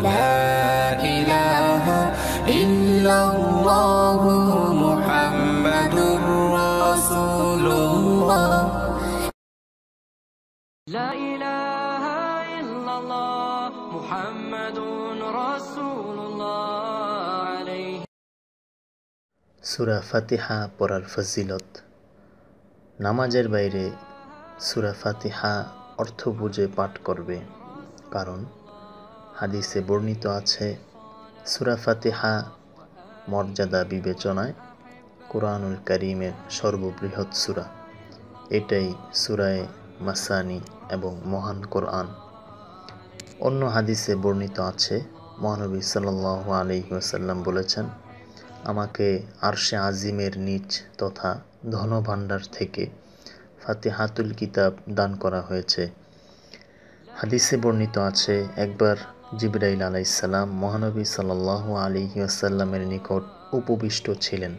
لا إله إلا الله محمد رسول الله لا إله إلا الله محمد رسول الله عليه সুরা ফাতিহা পড়ার ফজিলত নামাজের বাইরে সুরা ফাতিহা অর্থ বুঝে পাঠ করবে কারণ হাদিসে বর্ণিত আছে, সুরা ফাতিহা মর্যাদা বিবেচনায় কোরআনুল করিমের সর্ববৃহৎ সুরা। এটাই সুরায় মাসানি এবং মহান কোরআন। অন্য হাদিসে বর্ণিত আছে, মহানবী সাল্লাহ আলহি ওয়াসাল্লাম বলেছেন, আমাকে আরশে আজিমের নিচ তথা ধনভাণ্ডার থেকে ফাতিহাতুল কিতাব দান করা হয়েছে। হাদিসে বর্ণিত আছে, একবার জিব্রাইল আলাইসাল্লাম মহানবী সাল্লাহ আলিহি আসাল্লামের নিকট উপবিষ্ট ছিলেন।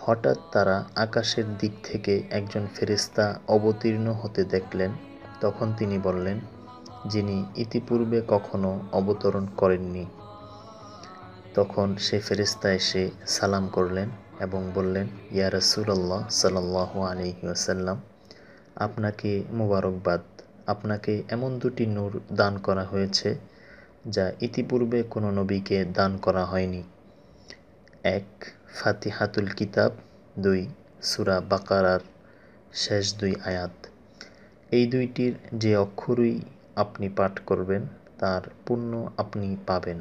হঠাৎ তারা আকাশের দিক থেকে একজন ফেরিস্তা অবতীর্ণ হতে দেখলেন। তখন তিনি বললেন, যিনি ইতিপূর্বে কখনো অবতরণ করেননি। তখন সে ফেরিস্তা এসে সালাম করলেন এবং বললেন, ইয়া রসুল্লাহ সাল্লাহ আলহি আসাল্লাম আপনাকে মুবারকবাদ। আপনাকে এমন দুটি নূর দান করা হয়েছে যা ইতিপূর্বে কোনো নবীকে দান করা হয়নি। এক, ফাতিহাতুল কিতাব। দুই, সুরা বাকারার শেষ দুই আয়াত। এই দুইটির যে অক্ষরই আপনি পাঠ করবেন, তার পুণ্য আপনি পাবেন।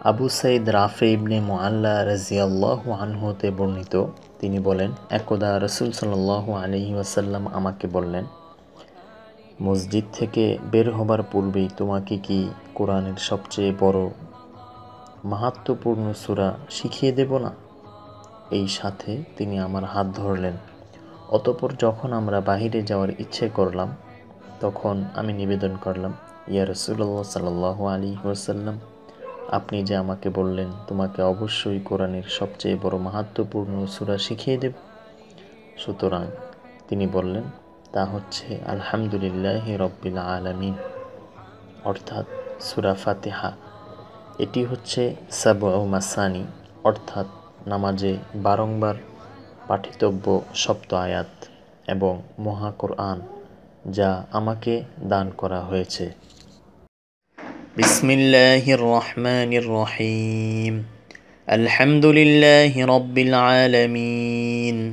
আবু সাইদ রাফে ইবনে মোয়াল্লা রাজিয়াল্লাহ আনহুতে বর্ণিত, তিনি বলেন, একদা রসুল সাল্লাহ আলহি ওয়াসাল্লাম আমাকে বললেন মসজিদ থেকে বের হবার পূর্বেই তোমাকে কি কোরআনের সবচেয়ে বড় মাহাত্মপূর্ণ সুরা শিখিয়ে দেব না? এই সাথে তিনি আমার হাত ধরলেন। অতপর যখন আমরা বাহিরে যাওয়ার ইচ্ছে করলাম, তখন আমি নিবেদন করলাম, ইয়া রসুল্লাহ সাল্লাহ আলী ওয়াসাল্লাম, আপনি যে আমাকে বললেন, তোমাকে অবশ্যই কোরআনের সবচেয়ে বড় মাহাত্মপূর্ণ সুরা শিখিয়ে দেব। সুতরাং তিনি বললেন তা হচ্ছে আলহামদুলিল্লাহ রব্বিল আলমিন। অর্থাৎ সুরা ফাতেহা। এটি হচ্ছে সাব মাসানি, অর্থাৎ নামাজে বারংবার পাঠিতব্য সপ্ত আয়াত এবং মহাকোরআন যা আমাকে দান করা হয়েছে। বিসমিল্লাহির রহমান রহিম। আলহামদুলিল্লাহ রব্বিল আলামিন।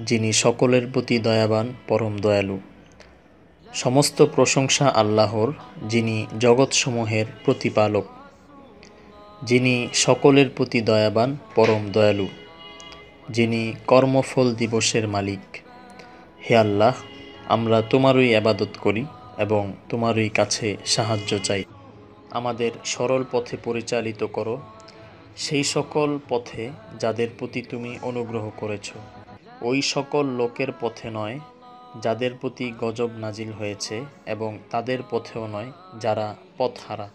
যিনি সকলের প্রতি দয়াবান, পরম দয়ালু। সমস্ত প্রশংসা আল্লাহর, যিনি জগৎসমূহের প্রতিপালক। যিনি সকলের প্রতি দয়াবান, পরম দয়ালু। যিনি কর্মফল দিবসের মালিক। হে আল্লাহ, আমরা তোমারই আবাদত করি এবং তোমারই কাছে সাহায্য চাই। আমাদের সরল পথে পরিচালিত করো। সেই সকল পথে যাদের প্রতি তুমি অনুগ্রহ করেছ। ওই সকল লোকের পথে নয়, যাদের প্রতি গজব নাজিল হয়েছে এবং তাদের পথেও নয়, যারা পথহারা।